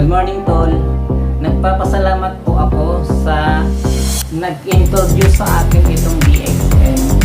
Good morning, Tol. Nagpapasalamat po ako sa nag-introduce sa akin itong DXN.